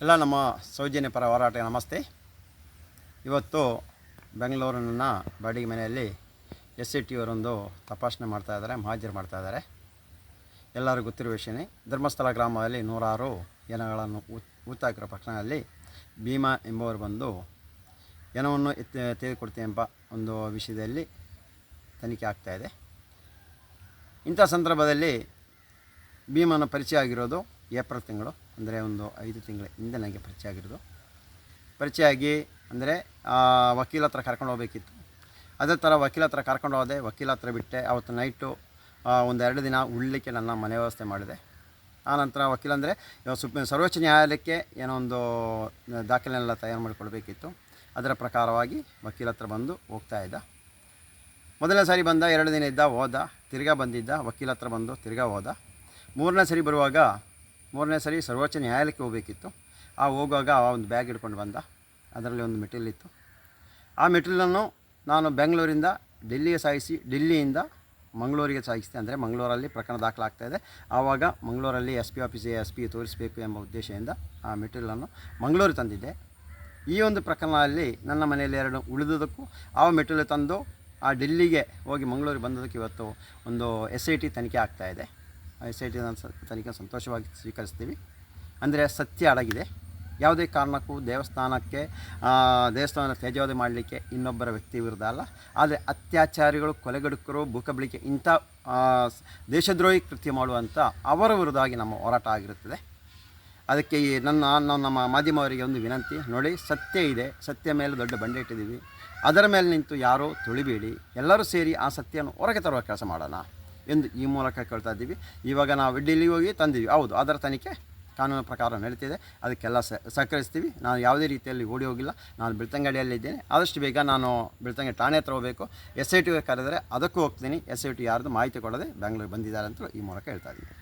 ಎಲ್ಲ ನಮ್ಮ ಸೌಜನ್ಯ ಪರ ಹೋರಾಟ ನಮಸ್ತೆ. ಇವತ್ತು ಬೆಂಗಳೂರಿನ ಬಾಡಿಗೆ ಮನೆಯಲ್ಲಿ ಎಸ್ ಸಿ ಟಿ ಅವರೊಂದು ತಪಾಸಣೆ ಮಾಡ್ತಾಯಿದ್ದಾರೆ ಮಹಾಜರು ಮಾಡ್ತಾ ಇದ್ದಾರೆ. ಎಲ್ಲರಿಗೂ ಗೊತ್ತಿರುವ ವಿಷಯನೇ, ಧರ್ಮಸ್ಥಳ ಗ್ರಾಮದಲ್ಲಿ ನೂರಾರು ಜನಗಳನ್ನು ಊತಾಕಿರೋ ಪಟ್ಟಣದಲ್ಲಿ ಭೀಮಾ ಎಂಬುವರು ಬಂದು ಏನವನ್ನು ಎತ್ತಿ ತೆಗೆದುಕೊಡ್ತೀವಿ ಎಂಬ ಒಂದು ವಿಷಯದಲ್ಲಿ ತನಿಖೆ ಆಗ್ತಾಯಿದೆ ಇಂಥ ಸಂದರ್ಭದಲ್ಲಿ ಭೀಮನ ಪರಿಚಯ ಆಗಿರೋದು ಏಪ್ರಿಲ್ ತಿಂಗಳು, ಅಂದರೆ ಒಂದು ಐದು ತಿಂಗಳ ಹಿಂದೆ ನನಗೆ ಪರಿಚಯ ಆಗಿರೋದು. ಪರಿಚಯ ಆಗಿ, ಅಂದರೆ ವಕೀಲ ಹತ್ರ ಕರ್ಕೊಂಡು ಹೋಗ್ಬೇಕಿತ್ತು. ಅದೇ ಥರ ವಕೀಲ ಹತ್ರ ಕರ್ಕೊಂಡು ಹೋದೆ. ವಕೀಲ ಹತ್ರ ಬಿಟ್ಟೆ. ಅವತ್ತು ನೈಟು ಎರಡು ದಿನ ಉಳ್ಳಿಕ್ಕೆ ನನ್ನ ಮನೆ ವ್ಯವಸ್ಥೆ ಮಾಡಿದೆ. ಆನಂತರ ವಕೀಲ ಅಂದರೆ ಸುಪ್ರೀಂ ಸರ್ವೋಚ್ಚ ನ್ಯಾಯಾಲಯಕ್ಕೆ ಏನೋ ಒಂದು ದಾಖಲೆನೆಲ್ಲ ತಯಾರು ಮಾಡಿಕೊಡ್ಬೇಕಿತ್ತು. ಅದರ ಪ್ರಕಾರವಾಗಿ ವಕೀಲ ಹತ್ರ ಬಂದು ಹೋಗ್ತಾ ಇದ್ದ. ಮೊದಲನೇ ಸಾರಿ ಬಂದ, ಎರಡು ದಿನ ಇದ್ದ, ಹೋದ, ತಿರ್ಗಾ ಬಂದಿದ್ದ, ವಕೀಲ ಹತ್ರ ಬಂದು ತಿರ್ಗಾ ಹೋದ. ಮೂರನೇ ಸರಿ ಬರುವಾಗ ಮೂರನೇ ಸರಿ ಸರ್ವೋಚ್ಚ ನ್ಯಾಯಾಲಯಕ್ಕೆ ಹೋಗಬೇಕಿತ್ತು. ಆ ಹೋಗುವಾಗ ಆ ಒಂದು ಬ್ಯಾಗ್ ಹಿಡ್ಕೊಂಡು ಬಂದ. ಅದರಲ್ಲಿ ಒಂದು ಮೆಟೀರಿಯಲ್ ಇತ್ತು. ಆ ಮೆಟೀರಿಯಲನ್ನು ನಾನು ಬೆಂಗಳೂರಿಂದ ಡೆಲ್ಲಿಗೆ ಸಾಗಿಸಿ ಡೆಲ್ಲಿಯಿಂದ ಮಂಗಳೂರಿಗೆ ಸಾಗಿಸಿದೆ. ಅಂದರೆ ಮಂಗಳೂರಲ್ಲಿ ಪ್ರಕರಣ ದಾಖಲಾಗ್ತಾಯಿದೆ ಆವಾಗ ಮಂಗಳೂರಲ್ಲಿ ಎಸ್ ಪಿ ಆಫೀಸಿಗೆ ಎಸ್ ಪಿ ತೋರಿಸಬೇಕು ಎಂಬ ಉದ್ದೇಶದಿಂದ ಆ ಮೆಟೀರಿಯಲನ್ನು ಮಂಗಳೂರಿಗೆ ತಂದಿದ್ದೆ. ಈ ಒಂದು ಪ್ರಕರಣದಲ್ಲಿ ನನ್ನ ಮನೆಯಲ್ಲಿ ಎರಡು ಉಳಿದುದಕ್ಕೂ ಆ ಮೆಟೀರಿಯಲ್ ತಂದು ಆ ಡೆಲ್ಲಿಗೆ ಹೋಗಿ ಮಂಗಳೂರಿಗೆ ಬಂದದಕ್ಕೆ ಇವತ್ತು ಒಂದು ಎಸ್ ಐ ಟಿ ತನಿಖೆ ಆಗ್ತಾಯಿದೆ ಎಸ್ ತನಿಖೆ ಸಂತೋಷವಾಗಿ ಸ್ವೀಕರಿಸ್ತೀವಿ. ಅಂದರೆ ಸತ್ಯ ಅಡಗಿದೆ. ಯಾವುದೇ ಕಾರಣಕ್ಕೂ ದೇವಸ್ಥಾನಕ್ಕೆ ದೇವಸ್ಥಾನ ತ್ಯಾಜ್ಯವಾದ ಮಾಡಲಿಕ್ಕೆ ಇನ್ನೊಬ್ಬರ ವ್ಯಕ್ತಿ ವಿರುದ್ಧ ಅಲ್ಲ. ಆದರೆ ಅತ್ಯಾಚಾರಿಗಳು, ಕೊಲೆಗಡುಕರು ಭೂಕಬಳಿಕೆ ಇಂಥ ದೇಶದ್ರೋಹಿ ಕೃತ್ಯ ಮಾಡುವಂಥ ಅವರ ವಿರುದ್ಧವಾಗಿ ನಮ್ಮ ಹೋರಾಟ ಆಗಿರುತ್ತದೆ. ಅದಕ್ಕೆ ಈ ನನ್ನ ನಾನು ನಮ್ಮ ಮಾಧ್ಯಮವರಿಗೆ ಒಂದು ವಿನಂತಿ. ನೋಡಿ, ಸತ್ಯ ಇದೆ. ಸತ್ಯ ಮೇಲೆ ದೊಡ್ಡ ಬಂಡೆ ಇಟ್ಟಿದ್ದೀವಿ. ಅದರ ಮೇಲೆ ನಿಂತು ಯಾರೂ ತುಳಿಬೇಡಿ. ಎಲ್ಲರೂ ಸೇರಿ ಆ ಸತ್ಯವನ್ನು ಹೊರಗೆ ತರುವ ಕೆಲಸ ಮಾಡೋಣ. ಎಂದು ಈ ಮೂಲಕ ಕೇಳ್ತಾ ಇದ್ದೀವಿ. ಇವಾಗ ನಾವು ಡೆಲ್ಲಿ ಹೋಗಿ ತಂದೀವಿ ಹೌದು, ಅದರ ತನಿಖೆ ಕಾನೂನು ಪ್ರಕಾರ ನಡೀತಿದೆ. ಅದಕ್ಕೆಲ್ಲ ಸಹಕರಿಸ್ತೀವಿ. ನಾನು ಯಾವುದೇ ರೀತಿಯಲ್ಲಿ ಓಡಿ ಹೋಗಿಲ್ಲ. ನಾನು ಬೆಳ್ತಂಗಡಿಯಲ್ಲಿದ್ದೇನೆ ಆದಷ್ಟು ಬೇಗ ನಾನು ಬೆಳ್ತಂಗಡಿ ಠಾಣೆ ಹತ್ರ ಹೋಗಬೇಕು. ಎಸ್ ಐ ಟಿಗೆ ಕರೆದರೆ ಅದಕ್ಕೂ ಹೋಗ್ತೀನಿ. ಎಸ್ ಐ ಟಿ ಯಾರ್ದು ಮಾಹಿತಿ ಕೊಡದೆ ಬೆಂಗಳೂರಿಗೆ ಬಂದಿದ್ದಾರೆ ಅಂತ ಈ ಮೂಲಕ ಹೇಳ್ತಾ ಇದ್ದೀನಿ.